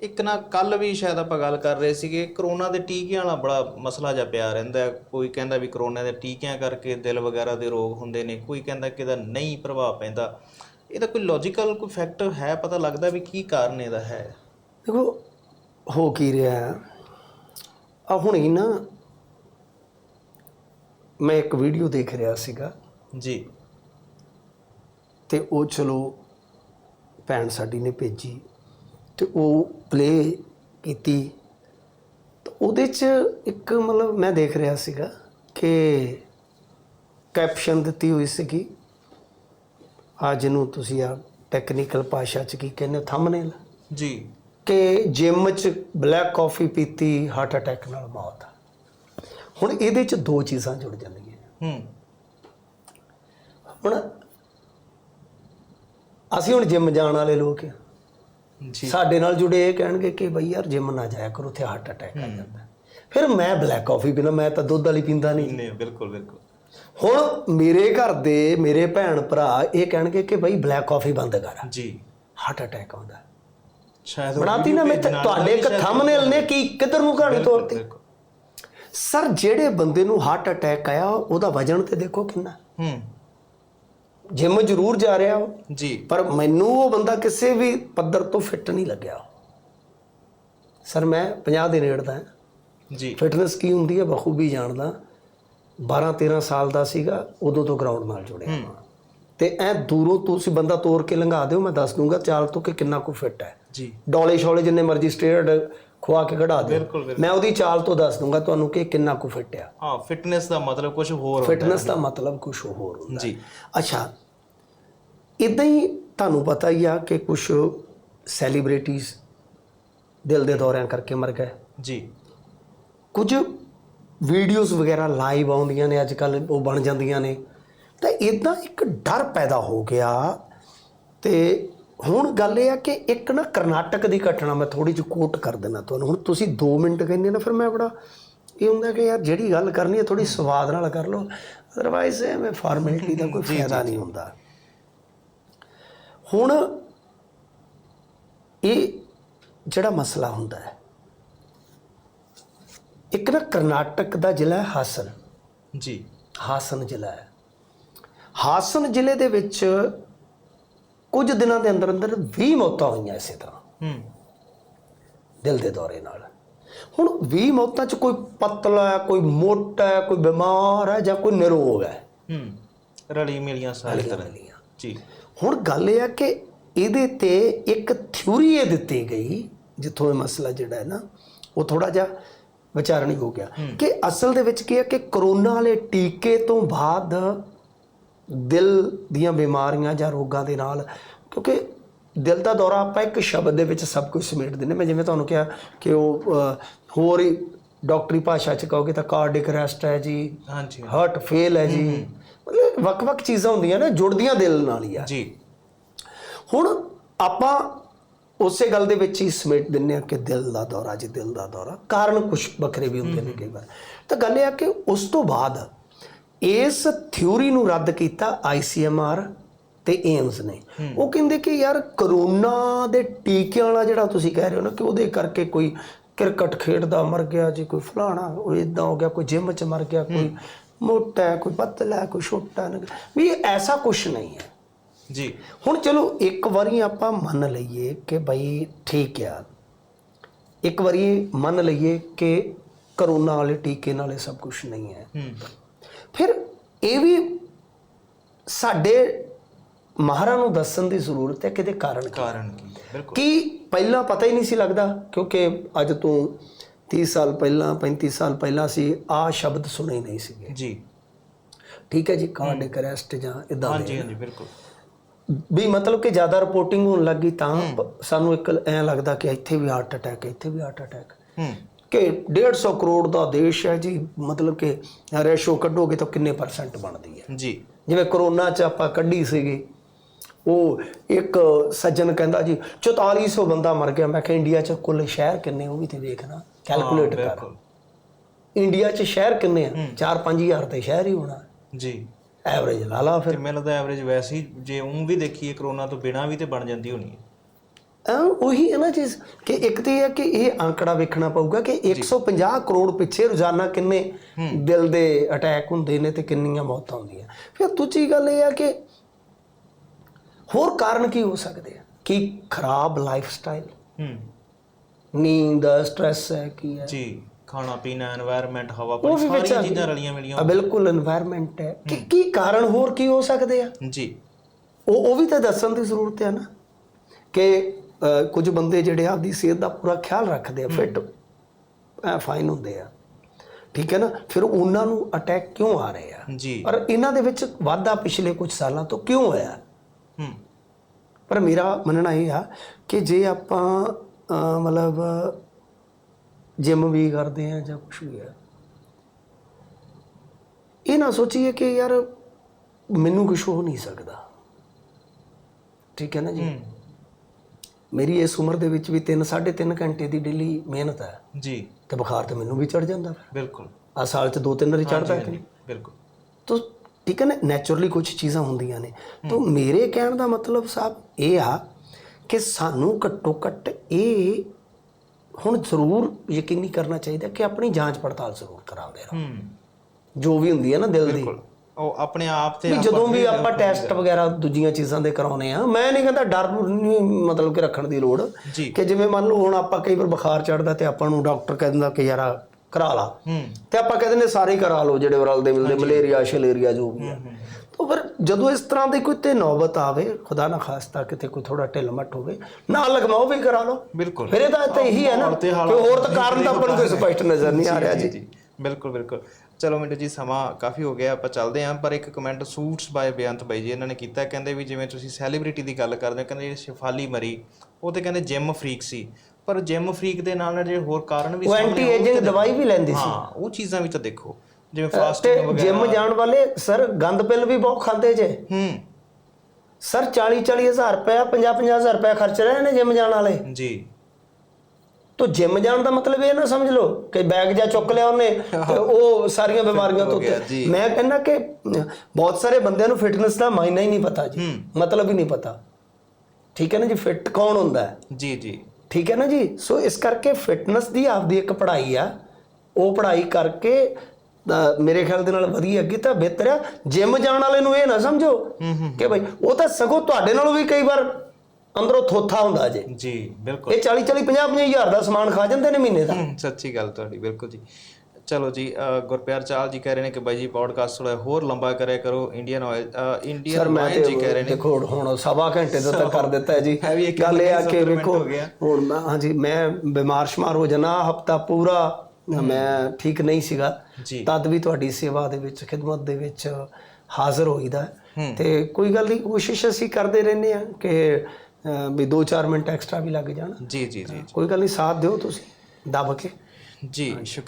ਇੱਕ ਨਾ ਕੱਲ ਵੀ ਸ਼ਾਇਦ ਆਪਾਂ ਗੱਲ ਕਰ ਰਹੇ ਸੀਗੇ ਕਰੋਨਾ ਦੇ ਟੀਕਿਆਂ ਵਾਲਾ ਬੜਾ ਮਸਲਾ ਜਿਹਾ ਪਿਆ ਰਹਿੰਦਾ ਹੈ। ਕੋਈ ਕਹਿੰਦਾ ਵੀ ਕਰੋਨਾ ਦੇ ਟੀਕਿਆਂ ਕਰਕੇ ਦਿਲ ਵਗੈਰਾ ਦੇ ਰੋਗ ਹੁੰਦੇ ਨੇ ਕੋਈ ਕਹਿੰਦਾ ਕਿ ਇਹਦਾ ਨਹੀਂ ਪ੍ਰਭਾਵ ਪੈਂਦਾ। ਇਹਦਾ ਕੋਈ ਲੌਜੀਕਲ ਕੋਈ ਫੈਕਟਰ ਹੈ ਪਤਾ ਲੱਗਦਾ ਵੀ ਕੀ ਕਾਰਨ ਇਹਦਾ ਹੈ? ਦੇਖੋ ਹੋ ਕੀ ਰਿਹਾ ਆ ਹੁਣੇ ਨਾ ਮੈਂ ਇੱਕ ਵੀਡੀਓ ਦੇਖ ਰਿਹਾ ਸੀਗਾ। ਜੀ। ਤੇ ਉਹ ਚਲੋ ਭੈਣ ਸਾਡੀ ਨੇ ਭੇਜੀ। ਤੇ ਉਹ ਪਲੇ ਕੀਤੀ। ਤਾਂ ਉਹਦੇ ਚ ਇੱਕ ਮਤਲਬ ਮੈਂ ਦੇਖ ਰਿਹਾ ਸੀਗਾ ਕਿ ਕੈਪਸ਼ਨ ਦਿੱਤੀ ਹੋਈ ਸੀਗੀ। ਆ ਜਿਹਨੂੰ ਤੁਸੀਂ ਆ ਟੈਕਨੀਕਲ ਭਾਸ਼ਾ ਚ ਕੀ ਕਹਿੰਦੇ ਥੰਬਨੇਲ ਜੀ। ਕਿ ਜਿਮ ਚ ਬਲੈਕ ਕਾਫੀ ਪੀਤੀ ਹਾਰਟ ਅਟੈਕ ਨਾਲ ਮੌਤ। ਹੁਣ ਇਹਦੇ ਚ ਦੋ ਚੀਜ਼ਾਂ ਜੁੜ ਜਾਂਦੀਆਂ। ਹੂੰ। ਹੁਣ ਅਸੀਂ ਹੁਣ ਜਿਮ ਜਾਣ ਵਾਲੇ ਲੋਕ ਆ ਜੀ। ਸਾਡੇ ਨਾਲ ਜੁੜੇ ਇਹ ਕਹਿਣਗੇ ਕਿ ਬਈ ਯਾਰ ਜਿਮ ਨਾ ਜਾਇਆ ਕਰੋ ਉੱਥੇ ਹਾਰਟ ਅਟੈਕ ਆ ਜਾਂਦਾ। ਫਿਰ ਮੈਂ ਬਲੈਕ ਕਾਫੀ ਪੀਣਾ ਮੈਂ ਤਾਂ ਦੁੱਧ ਵਾਲੀ ਪੀਂਦਾ ਨਹੀਂ। ਨਹੀਂ ਬਿਲਕੁਲ ਬਿਲਕੁਲ। ਹੁਣ ਮੇਰੇ ਘਰ ਦੇ ਮੇਰੇ ਭੈਣ ਭਰਾ ਇਹ ਕਹਿਣਗੇ ਕਿ ਬਈ ਬਲੈਕ ਕਾਫੀ ਬੰਦ ਕਰ। ਜੀ। ਹਾਰਟ ਅਟੈਕ ਆਉਂਦਾ। ਸ਼ਾਇਦ ਬਣਾਤੀ ਨਾ ਮੈਂ ਤੁਹਾਡੇ ਇੱਕ ਥੰਬਨੇਲ ਨੇ ਕੀ ਕਿੱਧਰ ਨੂੰ ਕਹਾਣੀ ਬਿਲਕੁਲ। ਸਰ ਜਿਹੜੇ ਬੰਦੇ ਨੂੰ ਹਾਰਟ ਅਟੈਕ ਆਇਆ ਉਹਦਾ ਵਜਨ ਤੇ ਦੇਖੋ ਕਿੰਨਾ। ਹੂੰ। ਜਿਮ ਜ਼ਰੂਰ ਜਾ ਰਿਹਾ ਉਹ। ਜੀ। ਪਰ ਮੈਨੂੰ ਉਹ ਬੰਦਾ ਕਿਸੇ ਵੀ ਪੱਧਰ ਤੋਂ ਫਿੱਟ ਨਹੀਂ ਲੱਗਿਆ। ਸਰ ਮੈਂ 50 ਦੇ ਨੇੜੇ ਦਾ ਹਾਂ। ਜੀ। ਫਿਟਨੈਸ ਕੀ ਹੁੰਦੀ ਹੈ ਬਖੂਬੀ ਜਾਣਦਾ। 12 13 ਸਾਲ ਦਾ ਸੀਗਾ ਉਦੋਂ ਤੋਂ ਗਰਾਊਂਡ ਨਾਲ ਜੁੜਿਆ ਹਾਂ। ਤੇ ਐ ਦੂਰੋਂ ਤੁਸੀਂ ਬੰਦਾ ਤੋੜ ਕੇ ਲੰਘਾ ਦਿਓ ਮੈਂ ਦੱਸ ਦੂੰਗਾ ਚਾਲ ਤੋਂ ਕਿ ਕਿੰਨਾ ਕੁ ਫਿੱਟ ਹੈ। ਜੀ। ਡੋਲੇ ਸ਼ੋਲੇ ਜਿੰਨੇ ਮਰਜ਼ੀ ਸਟੇਅਰਡ ਖਵਾ ਕੇ ਬਿਲਕੁਲ, ਬਿਲਕੁਲ। ਮੈਂ ਉਹਦੀ ਚਾਲ ਤੋਂ ਦੱਸ ਦੂੰਗਾ ਤੁਹਾਨੂੰ ਕਿ ਕਿੰਨਾ ਕੁ ਫਿੱਟ ਆ। ਹਾਂ ਫਿਟਨੈਸ ਦਾ ਮਤਲਬ ਕੁਝ ਹੋਰ ਹੁੰਦਾ ਫਿਟਨੈਸ ਦਾ ਮਤਲਬ ਕੁਝ ਹੋਰ ਹੁੰਦਾ ਜੀ। ਅੱਛਾ ਇਦਾਂ ਹੀ ਤੁਹਾਨੂੰ ਪਤਾ ਹੀ ਆ ਕਿ ਕੁਝ ਸੈਲੀਬ੍ਰਿਟੀਜ਼ ਦਿਲ ਦੇ ਦੌਰਿਆਂ ਕਰਕੇ ਮਰ ਗਏ। ਜੀ। ਕੁਝ ਵੀਡੀਓਜ਼ ਵਗੈਰਾ ਲਾਈਵ ਆਉਂਦੀਆਂ ਨੇ ਅੱਜ ਕੱਲ ਉਹ ਬਣ ਜਾਂਦੀਆਂ ਨੇ। ਤਾਂ ਇਦਾਂ ਇੱਕ ਡਰ ਪੈਦਾ ਹੋ ਗਿਆ ਤੇ ਹੁਣ ਗੱਲ ਇਹ ਆ ਕਿ ਇੱਕ ਨਾ ਕਰਨਾਟਕ ਦੀ ਘਟਨਾ ਮੈਂ ਥੋੜੀ ਜਿਹੀ ਕੋਟ ਕਰ ਦੇਣਾ ਤੁਹਾਨੂੰ। ਹੁਣ ਤੁਸੀਂ 2 ਮਿੰਟ ਕਹਿੰਦੇ ਨਾ ਫਿਰ ਮੈਂ ਬੜਾ ਇਹ ਹੁੰਦਾ ਕਿ ਯਾਰ ਜਿਹੜੀ ਗੱਲ ਕਰਨੀ ਹੈ ਥੋੜੀ ਸਵਾਦ ਨਾਲ ਕਰ ਲਓ। ਅਦਰਵਾਈਜ਼ ਐਵੇਂ ਫਾਰਮੈਲਿਟੀ ਦਾ ਕੋਈ ਫਾਇਦਾ ਨਹੀਂ ਹੁੰਦਾ। ਹੁਣ ਇਹ ਜਿਹੜਾ ਮਸਲਾ ਹੁੰਦਾ ਹੈ ਇੱਕ ਨਾ ਕਰਨਾਟਕ ਦਾ ਜ਼ਿਲ੍ਹਾ ਹੈ ਹਾਸਨ। ਜੀ। ਹਾਸਨ ਜ਼ਿਲ੍ਹਾ ਹੈ। ਹਾਸਨ ਜ਼ਿਲ੍ਹੇ ਦੇ ਵਿੱਚ ਕੁਝ ਦਿਨਾਂ ਦੇ ਅੰਦਰ ਅੰਦਰ 20 ਮੌਤਾਂ ਹੋਈਆਂ ਇਸੇ ਤਰ੍ਹਾਂ। ਹੂੰ। ਦਿਲ ਦੇ ਦੌਰੇ ਨਾਲ। ਹੁਣ 20 ਮੌਤਾਂ 'ਚ ਕੋਈ ਪਤਲਾ ਹੈ ਕੋਈ ਮੋਟਾ ਹੈ ਕੋਈ ਬਿਮਾਰ ਹੈ ਜਾਂ ਕੋਈ ਨਿਰੋਗ ਹੈ? ਹੂੰ। ਰਲੀ ਮਿਲੀਆਂ ਸਾਰੀ ਤਰ੍ਹਾਂ। ਮਿਲੀਆਂ। ਜੀ। ਹੁਣ ਗੱਲ ਇਹ ਆ ਕਿ ਇਹਦੇ ਤੇ ਇੱਕ ਥਿਊਰੀ ਇਹ ਦਿੱਤੀ ਗਈ ਜਿੱਥੋਂ ਇਹ ਮਸਲਾ ਜਿਹੜਾ ਹੈ ਨਾ ਉਹ ਥੋੜਾ ਜਿਹਾ ਵਿਚਾਰਣੀ ਹੋ ਗਿਆ ਕਿ ਅਸਲ ਦੇ ਵਿੱਚ ਕੀ ਹੈ ਕਿ ਕਰੋਨਾ ਵਾਲੇ ਟੀਕੇ ਤੋਂ ਬਾਅਦ ਦਿਲ ਦੀਆਂ ਬਿਮਾਰੀਆਂ ਜਾਂ ਰੋਗਾਂ ਦੇ ਨਾਲ ਕਿਉਂਕਿ ਦਿਲ ਦਾ ਦੌਰਾ ਆਪਾਂ ਇੱਕ ਸ਼ਬਦ ਦੇ ਵਿੱਚ ਸਭ ਕੁਝ ਸਮੇਟ ਦਿੰਦੇ ਮੈਂ ਜਿਵੇਂ ਤੁਹਾਨੂੰ ਕਿਹਾ ਕਿ ਉਹ ਹੋਰ ਹੀ ਡਾਕਟਰੀ ਭਾਸ਼ਾ ਚ ਕਹੋਗੇ ਤਾਂ ਕਾਰਡਿਕ ਅਰੈਸਟ ਹੈ ਜੀ ਹਾਂਜੀ। ਹਾਰਟ ਫੇਲ ਹੈ ਜੀ। ਮਤਲਬ ਵੱਖ-ਵੱਖ ਚੀਜ਼ਾਂ ਹੁੰਦੀਆਂ ਨੇ ਜੁੜਦੀਆਂ ਦਿਲ ਨਾਲ ਹੀ ਆ। ਜੀ। ਹੁਣ ਆਪਾਂ ਉਸੇ ਗੱਲ ਦੇ ਵਿੱਚ ਹੀ ਸਮੇਟ ਦਿੰਨੇ ਆ ਕਿ ਦਿਲ ਦਾ ਦੌਰਾ ਜੀ ਦਿਲ ਦਾ ਦੌਰਾ। ਕਾਰਨ ਕੁਝ ਵੱਖਰੇ ਵੀ ਹੁੰਦੇ ਨੇ ਕਈ ਵਾਰ। ਤਾਂ ਗੱਲ ਇਹ ਆ ਕਿ ਉਸ ਤੋਂ ਬਾਅਦ ਇਸ ਥਿਊਰੀ ਨੂੰ ਰੱਦ ਕੀਤਾ ਆਈਸੀਐਮਆਰ ਤੇ ਏਮਸ ਨੇ। ਉਹ ਕਹਿੰਦੇ ਕਿ ਯਾਰ ਕਰੋਨਾ ਦੇ ਟੀਕਿਆਂ ਵਾਲਾ ਜਿਹੜਾ ਤੁਸੀਂ ਕਹਿ ਰਹੇ ਹੋ ਨਾ ਕਿ ਉਹਦੇ ਕਰਕੇ ਕੋਈ ਕ੍ਰਿਕਟ ਖੇਡਦਾ ਮਰ ਗਿਆ ਜੀ ਕੋਈ ਫਲਾਣਾ ਉਹ ਇਦਾਂ ਹੋ ਗਿਆ ਕੋਈ ਜਿਮ 'ਚ ਮਰ ਗਿਆ ਕੋਈ ਮੋਟਾ ਕੋਈ ਪਤਲਾ ਕੋਈ ਛੋਟਾ ਵੀ ਐਸਾ ਕੁਝ ਨਹੀਂ ਹੈ। ਜੀ। ਹੁਣ ਚਲੋ ਇੱਕ ਵਾਰੀ ਆਪਾਂ ਮੰਨ ਲਈਏ ਕਿ ਬਈ ਠੀਕ ਆ। ਇੱਕ ਵਾਰੀ ਮੰਨ ਲਈਏ ਕਿ ਕਰੋਨਾ ਵਾਲੇ ਟੀਕੇ ਨਾਲ ਸਭ ਕੁਝ ਨਹੀਂ ਹੂੰ। ਫਿਰ ਇਹ ਵੀ ਸਾਡੇ ਮਾਹਰਾਂ ਨੂੰ ਦੱਸਣ ਦੀ ਜ਼ਰੂਰਤ ਹੈ ਕਿ ਇਹਦੇ ਕਾਰਨ ਕੀ ਕਾਰਨ ਕੀ ਹੈ? ਬਿਲਕੁਲ। ਕੀ ਪਹਿਲਾਂ ਪਤਾ ਹੀ ਨਹੀਂ ਸੀ ਲੱਗਦਾ ਕਿਉਂਕਿ ਅੱਜ ਤੋਂ 30 ਸਾਲ ਪਹਿਲਾਂ 35 ਸਾਲ ਪਹਿਲਾਂ ਸੀ ਆ ਸ਼ਬਦ ਸੁਣੇ ਹੀ ਨਹੀਂ ਸੀਗੇ। ਜੀ। ਠੀਕ ਹੈ ਜੀ ਕਾਰਡਿਕ ਅਰੈਸਟ ਜਾਂ ਇਦਾਂ ਹਾਂਜੀ ਹਾਂਜੀ ਬਿਲਕੁਲ। ਵੀ ਮਤਲਬ ਕਿ ਜ਼ਿਆਦਾ ਰਿਪੋਰਟਿੰਗ ਹੋਣ ਲੱਗੀ ਤਾਂ ਸਾਨੂੰ ਇੱਕ ਐਂ ਲੱਗਦਾ ਕਿ ਇੱਥੇ ਵੀ ਹਾਰਟ ਅਟੈਕ ਹੈ ਇੱਥੇ ਵੀ ਹਾਰਟ ਅਟੈਕ ਹੂੰ। ਕਿ 150 ਕਰੋੜ ਦਾ ਦੇਸ਼ ਹੈ ਜੀ ਮਤਲਬ ਕਿ ਰੇਸ਼ੋ ਕੱਢੋਗੇ ਤਾਂ ਕਿੰਨੇ ਪਰਸੈਂਟ ਬਣਦੀ ਹੈ? ਜੀ। ਜਿਵੇਂ ਕਰੋਨਾ 'ਚ ਆਪਾਂ ਕੱਢੀ ਸੀਗੀ ਉਹ ਇੱਕ ਸੱਜਣ ਕਹਿੰਦਾ ਜੀ 4400 ਬੰਦਾ ਮਰ ਗਿਆ। ਮੈਂ ਕਿਹਾ ਇੰਡੀਆ 'ਚ ਕੁੱਲ ਸ਼ਹਿਰ ਕਿੰਨੇ ਉਹ ਵੀ ਤੇ ਵੇਖਣਾ ਕੈਲਕੂਲੇਟ ਕਰ। ਇੰਡੀਆ 'ਚ ਸ਼ਹਿਰ ਕਿੰਨੇ ਆ? 4-5000 ਤੇ ਸ਼ਹਿਰ ਹੀ ਹੋਣਾ। ਜੀ। ਐਵਰੇਜ ਲਾ ਲਾ ਤੇ ਫਿਰ ਮੈਨੂੰ ਲੱਗਦਾ ਐਵਰੇਜ ਵੈਸੇ ਹੀ ਜੇ ਉਹ ਵੀ ਦੇਖੀਏ ਕਰੋਨਾ ਤੋਂ ਬਿਨਾ ਵੀ ਤੇ ਬਣ ਜਾਂਦੀ ਹੋਣੀ ਹੈ। ਉਹੀ ਹੈ ਨਾ ਚੀਜ਼ ਕਿ ਇੱਕ ਤੇ ਇਹ ਹੈ ਕਿ ਇਹ ਆંકੜਾ ਵੇਖਣਾ ਪਊਗਾ ਕਿ 150 ਕਰੋੜ ਪਿੱਛੇ ਰੋਜ਼ਾਨਾ ਕਿੰਨੇ ਦਿਲ ਦੇ ਅਟੈਕ ਹੁੰਦੇ ਨੇ ਤੇ ਕਿੰਨੀਆਂ ਮੌਤਾਂ ਹੁੰਦੀਆਂ। ਫਿਰ ਦੂਜੀ ਗੱਲ ਇਹ ਹੈ ਕਿ ਹੋਰ ਕਾਰਨ ਕੀ ਹੋ ਸਕਦੇ ਆ? ਕਿ ਖਰਾਬ ਲਾਈਫ ਸਟਾਈਲ ਹੂੰ। ਨੀਂਦ ਸਟ੍ਰੈਸ ਹੈ ਕੀ ਹੈ। ਜੀ ਖਾਣਾ ਪੀਣਾ এনवायरमेंट ਹਵਾ ਪਾਣੀ ਸਾਰੀਆਂ ਚੀਜ਼ਾਂ ਰਲੀਆਂ ਮਿਲੀਆਂ ਬਿਲਕੁਲ এনवायरमेंट ਹੈ। ਕਿ ਕੀ ਕਾਰਨ ਹੋਰ ਕੀ ਹੋ ਸਕਦੇ ਆ? ਜੀ। ਉਹ ਉਹ ਵੀ ਤਾਂ ਦੱਸਣ ਦੀ ਜ਼ਰੂਰਤ ਹੈ ਨਾ। ਕਿ ਕੁਝ ਬੰਦੇ ਜਿਹੜੇ ਆਪਦੀ ਸਿਹਤ ਦਾ ਪੂਰਾ ਖਿਆਲ ਰੱਖਦੇ ਆ ਫਿੱਟ ਫਾਈਨ ਹੁੰਦੇ ਆ। ਠੀਕ ਹੈ ਨਾ? ਫਿਰ ਉਹਨਾਂ ਨੂੰ ਅਟੈਕ ਕਿਉਂ ਆ ਰਹੇ ਆ? ਜੀ। ਔਰ ਇਹਨਾਂ ਦੇ ਵਿੱਚ ਵਾਧਾ ਪਿਛਲੇ ਕੁਝ ਸਾਲਾਂ ਤੋਂ ਕਿਉਂ ਹੋਇਆ? ਹੂੰ। ਪਰ ਮੇਰਾ ਮੰਨਣਾ ਇਹ ਆ ਕਿ ਜੇ ਆਪਾਂ ਮਤਲਬ ਜਿਮ ਵੀ ਕਰਦੇ ਆ ਜਾਂ ਕੁਝ ਵੀ ਆ ਇਹ ਨਾ ਸੋਚੀਏ ਕਿ ਯਾਰ ਮੈਨੂੰ ਕੁਝ ਹੋ ਨਹੀਂ ਸਕਦਾ। ਠੀਕ ਹੈ ਨਾ ਜੀ? ਮੇਰੀ ਇਸ ਉਮਰ ਦੇ ਵਿੱਚ ਵੀ 3 3.5 ਘੰਟੇ ਦੀ ਡੇਲੀ ਮਿਹਨਤ ਹੈ। ਜੀ। ਤੇ ਬੁਖਾਰ ਤੇ ਮੈਨੂੰ ਵੀ ਚੜ ਜਾਂਦਾ। ਬਿਲਕੁਲ। ਆ ਸਾਲ ਚ ਦੋ ਤਿੰਨ ਵਾਰੀ ਚੜਦਾ ਹੈ ਕਿ ਨਹੀਂ? ਬਿਲਕੁਲ। ਤੋ ਠੀਕ ਹੈ ਨਾ ਨੇਚਰਲੀ ਕੁਝ ਚੀਜ਼ਾਂ ਹੁੰਦੀਆਂ ਨੇ। ਤੋ ਮੇਰੇ ਕਹਿਣ ਦਾ ਮਤਲਬ ਸਾਹਿਬ ਇਹ ਆ ਕਿ ਸਾਨੂੰ ਘੱਟੋ ਘੱਟ ਇਹ ਹੁਣ ਜ਼ਰੂਰ ਯਕੀਨੀ ਕਰਨਾ ਚਾਹੀਦਾ ਕਿ ਆਪਣੀ ਜਾਂਚ ਪੜਤਾਲ ਜ਼ਰੂਰ ਕਰਾਉਂਦੇ ਰਹੋ। ਜੋ ਵੀ ਹੁੰਦੀ ਹੈ ਨਾ ਦਿਲ ਦੀ। ਬਿਲਕੁਲ। ਉਹ ਆਪਣੇ ਆਪ ਤੇ ਵੀ ਜਦੋਂ ਵੀ ਆਪਾਂ ਟੈਸਟ ਵਗੈਰਾ ਦੂਜੀਆਂ ਚੀਜ਼ਾਂ ਦੇ ਕਰਾਉਨੇ ਆ ਮੈਂ ਨਹੀਂ ਕਹਿੰਦਾ ਡਰ ਨਹੀਂ ਮਤਲਬ ਕਿ ਰੱਖਣ ਦੀ ਲੋੜ ਕਿ ਜਿਵੇਂ ਮੰਨ ਲਓ ਹੁਣ ਆਪਾਂ ਕਈ ਵਾਰ ਬੁਖਾਰ ਚੜਦਾ ਤੇ ਆਪਾਂ ਨੂੰ ਡਾਕਟਰ ਕਹਿ ਦਿੰਦਾ ਕਿ ਯਾਰ ਕਰਾ ਲਾ। ਤੇ ਆਪਾਂ ਕਹਿੰਦੇ ਨੇ ਸਾਰੇ ਹੀ ਕਰਾ ਲਓ ਜਿਹੜੇ ਰਲਦੇ ਮਿਲਦੇ ਮਲੇਰੀਆ ਸ਼ਲੇਰੀਆ ਜੋ ਵੀ ਆ। ਤਾਂ ਫਿਰ ਜਦੋਂ ਇਸ ਤਰ੍ਹਾਂ ਦੀ ਕੋਈ ਤੇ ਨੌਬਤ ਆਵੇ ਖੁਦਾ ਨਾ ਖਾਸਤਾ ਕਿਤੇ ਕੋਈ ਥੋੜਾ ਢਿੱਲ ਮੱਠ ਹੋਵੇ ਨਾਲ ਲਗਵਾਓ ਵੀ ਕਰਾ ਲਓ। ਬਿਲਕੁਲ। ਫਿਰ ਇਹਦਾ ਤਾਂ ਇਹੀ ਹੈ ਨਾ ਕਿ ਹੋਰ ਤਾਂ ਕਾਰਨ ਤਾਂ ਆਪਾਂ ਨੂੰ ਕੋਈ ਸਪਸ਼ਟ ਨਜ਼ਰ ਨਹੀਂ ਆ ਰਿਹਾ ਜੀ। ਬਿਲਕੁਲ ਬਿਲਕੁਲ। ਚਲੋ ਮਿੰਟੂ ਜੀ ਸਮਾਂ ਕਾਫੀ ਹੋ ਗਿਆ ਆਪਾਂ ਚੱਲਦੇ ਆਂ ਪਰ ਇੱਕ ਕਮੈਂਟ ਸੂਟਸ ਬਾਏ ਬੇਅੰਤ ਬਾਈ ਜੀ ਇਹਨਾਂ ਨੇ ਕੀਤਾ। ਕਹਿੰਦੇ ਵੀ ਜਿਵੇਂ ਤੁਸੀਂ ਸੈਲੀਬ੍ਰਿਟੀ ਦੀ ਗੱਲ ਕਰਦੇ ਹੋ ਕਹਿੰਦੇ ਜਿਹੜੀ ਸ਼ਿਫਾਲੀ ਮਰੀ ਉਹ ਤੇ ਕਹਿੰਦੇ ਜਿਮ ਫਰੀਕ ਸੀ। ਪਰ ਜਿਮ ਫਰੀਕ ਦੇ ਨਾਲ ਨਾਲ ਜਿਹੜੇ ਹੋਰ ਕਾਰਨ ਵੀ ਸਾਹਮਣੇ ਐਂਟੀ ਏਜਿੰਗ ਦਵਾਈ ਵੀ ਲੈਂਦੀ ਸੀ। ਹਾਂ ਉਹ ਚੀਜ਼ਾਂ ਵੀ ਤਾਂ ਦੇਖੋ। ਜਿਵੇਂ ਫਾਸਟਿੰਗ ਵਗੈਰਾ। ਜਿਮ ਜਾਣ ਵਾਲੇ ਸਰ ਗੰਦ ਪਿੱਲ ਵੀ ਬਹੁਤ ਖਾਂਦੇ ਜੇ। ਹੂੰ। ਸਰ 40 40 ਹਜ਼ਾਰ ਰੁਪਏ 50 50 ਹਜ਼ਾਰ ਰੁਪਏ ਖਰਚ ਰਹੇ ਨੇ ਜਿਮ ਜਾਣ ਵਾਲੇ। ਜੀ। ਤੋ ਜਿਮ ਜਾਣ ਦਾ ਮਤਲਬ ਇਹ ਨਾ ਸਮਝ ਲਓ ਕਿ ਬੈਗ ਜਾਂ ਚੁੱਕ ਲਿਆ ਉਹਨੇ ਤੇ ਉਹ ਸਾਰੀਆਂ ਬਿਮਾਰੀਆਂ ਤੋਂ ਉੱਤੇ। ਮੈਂ ਕਹਿੰਦਾ ਕਿ ਬਹੁਤ ਸਾਰੇ ਬੰਦਿਆਂ ਨੂੰ ਫਿਟਨੈਸ ਦਾ ਮਾਇਨਾ ਹੀ ਨਹੀਂ ਪਤਾ ਜੀ। ਮਤਲਬ ਹੀ ਨਹੀਂ ਪਤਾ। ਠੀਕ ਹੈ ਨਾ ਜੀ? ਫਿੱਟ ਕੌਣ ਹੁੰਦਾ ਹੈ? ਜੀ ਜੀ। ਠੀਕ ਹੈ ਨਾ ਜੀ? ਸੋ ਇਸ ਕਰਕੇ ਫਿਟਨੈਸ ਦੀ ਆਪਦੀ ਇੱਕ ਪੜ੍ਹਾਈ ਆ। ਉਹ ਪੜ੍ਹਾਈ ਕਰਕੇ ਮੇਰੇ ਖਿਆਲ ਦੇ ਨਾਲ ਵਧੀਆ ਅੱਗੇ ਤਾਂ ਬਿਹਤਰ ਆ। ਜਿਮ ਜਾਣ ਵਾਲੇ ਨੂੰ ਇਹ ਨਾ ਸਮਝੋ ਕਿ ਭਾਈ ਉਹ ਤਾਂ ਸਗੋਂ ਤੁਹਾਡੇ ਨਾਲੋਂ ਵੀ ਕਈ ਵਾਰ ਅੰਦਰੋਂ ਥੋਥਾ ਹੁੰਦਾ ਜੇ। ਜੀ ਬਿਲਕੁਲ। ਇਹ 40 40 50 50 ਹਜ਼ਾਰ ਦਾ ਸਮਾਨ ਖਾ ਜਾਂਦੇ ਨੇ ਮਹੀਨੇ ਦਾ। ਸੱਚੀ ਗੱਲ ਤੁਹਾਡੀ ਬਿਲਕੁਲ ਜੀ। ਚਲੋ ਜੀ ਗੁਰਪਿਆਰ ਚਾਲ ਜੀ ਕਹਿ ਰਹੇ ਨੇ ਕਿ ਬਾਈ ਜੀ ਪੌਡਕਾਸਟ ਥੋੜਾ ਹੋਰ ਲੰਬਾ ਕਰਿਆ ਕਰੋ। ਇੰਡੀਅਨ ਆਇਲ ਇੰਡੀਅਨ ਆਇਲ ਜੀ ਕਹਿ ਤੇ ਰਹੇ ਨੇ। ਦੇਖੋ ਹੁਣ ਸਵਾ ਘੰਟੇ ਤੋਂ ਤੱਕ ਕਰ ਦਿੱਤਾ ਹੈ ਜੀ ਗੱਲ ਇਹ ਆ ਕਿ 70 ਮਿੰਟ ਵੇਖੋ। ਹੁਣ ਮੈਂ ਹਾਂਜੀ ਮੈਂ ਬਿਮਾਰ ਸ਼ਮਾਰ ਹੋ ਜਾਣਾ ਹਫਤਾ ਪੂਰਾ। ਮੈਂ ਠੀਕ ਨਹੀਂ ਸੀਗਾ। ਤਦ ਵੀ ਤੁਹਾਡੀ ਸੇਵਾ ਦੇ ਵਿੱਚ ਖਿਦਮਤ ਦੇ ਵਿੱਚ ਹਾਜ਼ਰ ਹੋਈਦਾ। ਤੇ ਕੋਈ ਗੱਲ ਨਹੀਂ ਕੋਸ਼ਿਸ਼ ਅਸੀਂ ਕਰਦੇ ਰਹਿੰਦੇ ਆ ਕਿ ਵੀ 2-4 ਮਿੰਟ ਐਕਸਟਰਾ ਵੀ ਲੱਗ ਜਾਣ। ਜੀ ਜੀ ਜੀ। ਕੋਈ ਗੱਲ ਨਹੀਂ ਸਾਥ ਦਿਓ ਤੁਸੀਂ ਦੱਬ ਕੇ। ਜੀ ਸ਼ੁਕਰੀਆ।